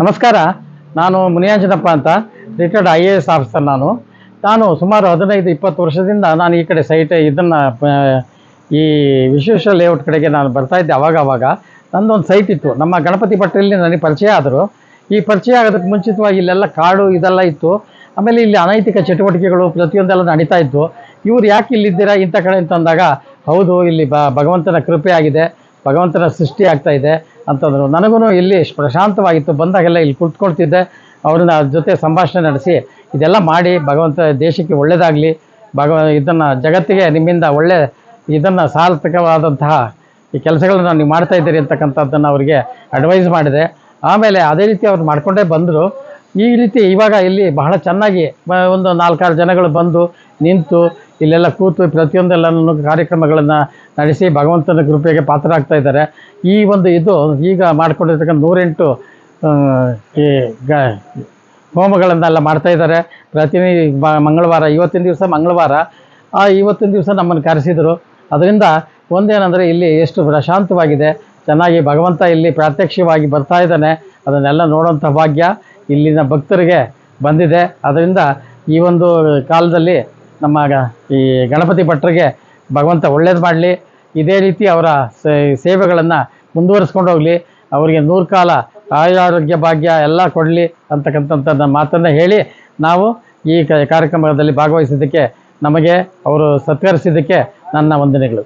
ನಮಸ್ಕಾರ. ನಾನು ಮುನಿಯಾಂಜನಪ್ಪ ಅಂತ. Retired I A S officer ನಾನು. ನಾನು ಸುಮಾರು ಹದಿನೈದು, ಇಪ್ಪತ್ತು ವರ್ಷದಿಂದ ನಾನು ಈ ಕಡೆ ಸೈಟ್ ಇದನ್ನು ಈ ವಿಶ್ವೇಶ್ವರ ಲೇಔಟ್ ಕಡೆಗೆ ನಾನು ಬರ್ತಾ ಇದ್ದೆ ಅವಾಗ ಅವಾಗ ನಂದೊಂದು ಸೈಟ್ ಇತ್ತು. ನಮ್ಮ ಗಣಪತಿ ಪಟ್ಟಿಯಲ್ಲಿ ನನಗೆ ಪರಿಚಯ ಆದರು. ಈ ಪರಿಚಯ ಆಗೋದಕ್ಕೆ ಮುಂಚಿತವಾಗಿ ಇಲ್ಲೆಲ್ಲ ಕಾಡು ಇದೆಲ್ಲ ಇತ್ತು. ಆಮೇಲೆ ಇಲ್ಲಿ ಅನೈತಿಕ ಚಟುವಟಿಕೆಗಳು ಪ್ರತಿಯೊಂದೆಲ್ಲ ನಡೀತಾ ಇತ್ತು. ಇವ್ರು ಯಾಕೆ ಇಲ್ಲಿದ್ದೀರಾ, ಇಂಥ ಕಡೆ ಅಂತಂದಾಗ ಹೌದು, ಇಲ್ಲಿ ಭಗವಂತನ ಕೃಪೆ ಆಗಿದೆ. ಭಗವಂತನ ಸೃಷ್ಟಿ ಆಗ್ತಾ ಇದೆ. ಅಂತಂದರು. ನನಗೂ ಇಲ್ಲಿ ಪ್ರಶಾಂತವಾಗಿತ್ತು. ಬಂದಾಗೆಲ್ಲ ಇಲ್ಲಿ ಕುಳಿತುಕೊಳ್ತಿದ್ದೆ. ಅವ್ರನ್ನ ಜೊತೆ ಸಂಭಾಷಣೆ ನಡೆಸಿ, ಇದೆಲ್ಲ ಮಾಡಿ, ಭಗವಂತ ದೇಶಕ್ಕೆ ಒಳ್ಳೆಯದಾಗಲಿ ಭಗವ ಇದನ್ನು ಜಗತ್ತಿಗೆ ನಿಮ್ಮಿಂದ ಒಳ್ಳೆ, ಇದನ್ನು ಸಾರ್ಥಕವಾದಂತಹ ಈ ಕೆಲಸಗಳನ್ನು ನೀವು ಮಾಡ್ತಾ ಇದ್ದೀರಿ ಅಂತಕ್ಕಂಥದ್ದನ್ನು ಅವರಿಗೆ ಅಡ್ವೈಸ್ ಮಾಡಿದೆ. ಆಮೇಲೆ ಅದೇ ರೀತಿ ಅವ್ರು ಮಾಡಿಕೊಂಡೇ ಬಂದರು. ಈ ರೀತಿ ಇವಾಗ ಇಲ್ಲಿ ಬಹಳ ಚೆನ್ನಾಗಿ ಒಂದು ನಾಲ್ಕಾರು ಜನಗಳು ಬಂದು ನಿಂತು ಇಲ್ಲೆಲ್ಲ ಕೂತು ಪ್ರತಿಯೊಂದೆಲ್ಲನೂ ಕಾರ್ಯಕ್ರಮಗಳನ್ನು ನಡೆಸಿ ಭಗವಂತನ ಕೃಪೆಗೆ ಪಾತ್ರರಾಗ್ತಾ ಇದ್ದಾರೆ. ಈ ಒಂದು ಇದು ಈಗ ಮಾಡಿಕೊಂಡಿರ್ತಕ್ಕಂಥ ನೂರೆಂಟು ಈ ಗ, ಹೋಮಗಳನ್ನೆಲ್ಲ ಮಾಡ್ತಾ ಇದ್ದಾರೆ. ಪ್ರತಿ ಮಂಗಳವಾರ, ಇವತ್ತಿನ ದಿವಸ ಮಂಗಳವಾರ. ಆ, ಇವತ್ತಿನ ದಿವಸ ನಮ್ಮನ್ನು ಕರೆಸಿದರು. ಅದರಿಂದ ಒಂದೇನೆಂದರೆ ಇಲ್ಲಿ ಎಷ್ಟು ಪ್ರಶಾಂತವಾಗಿದೆ. ಚೆನ್ನಾಗಿ ಭಗವಂತ ಇಲ್ಲಿ ಪ್ರಾತ್ಯಕ್ಷಿಕವಾಗಿ ಬರ್ತಾ ಇದ್ದಾನೆ. ಅದನ್ನೆಲ್ಲ ನೋಡೋಂಥ ಭಾಗ್ಯ ಇಲ್ಲಿನ ಭಕ್ತರಿಗೆ ಬಂದಿದೆ. ಅದರಿಂದ ಈ ಒಂದು ಕಾಲದಲ್ಲಿ ನಮ್ಮ ಈ ಗಣಪತಿ ಭಟ್ರಿಗೆ ಭಗವಂತ ಒಳ್ಳೇದು ಮಾಡಲಿ. ಇದೇ ರೀತಿ ಅವರ ಸೇವೆಗಳನ್ನು ಮುಂದುವರಿಸ್ಕೊಂಡು ಹೋಗಲಿ. ಅವರಿಗೆ ನೂರು ಕಾಲ ಆಯುರಾರೋಗ್ಯ ಭಾಗ್ಯ ಎಲ್ಲ ಕೊಡಲಿ ಅಂತಕ್ಕಂಥದ್ದು ಮಾತನ್ನು ಹೇಳಿ ನಾವು ಈ ಕಾರ್ಯಕ್ರಮದಲ್ಲಿ ಭಾಗವಹಿಸಿದ್ದಕ್ಕೆ ನಮಗೆ ಅವರು ಸತ್ಕರಿಸಿದ್ದಕ್ಕೆ ನನ್ನ ವಂದನೆಗಳು.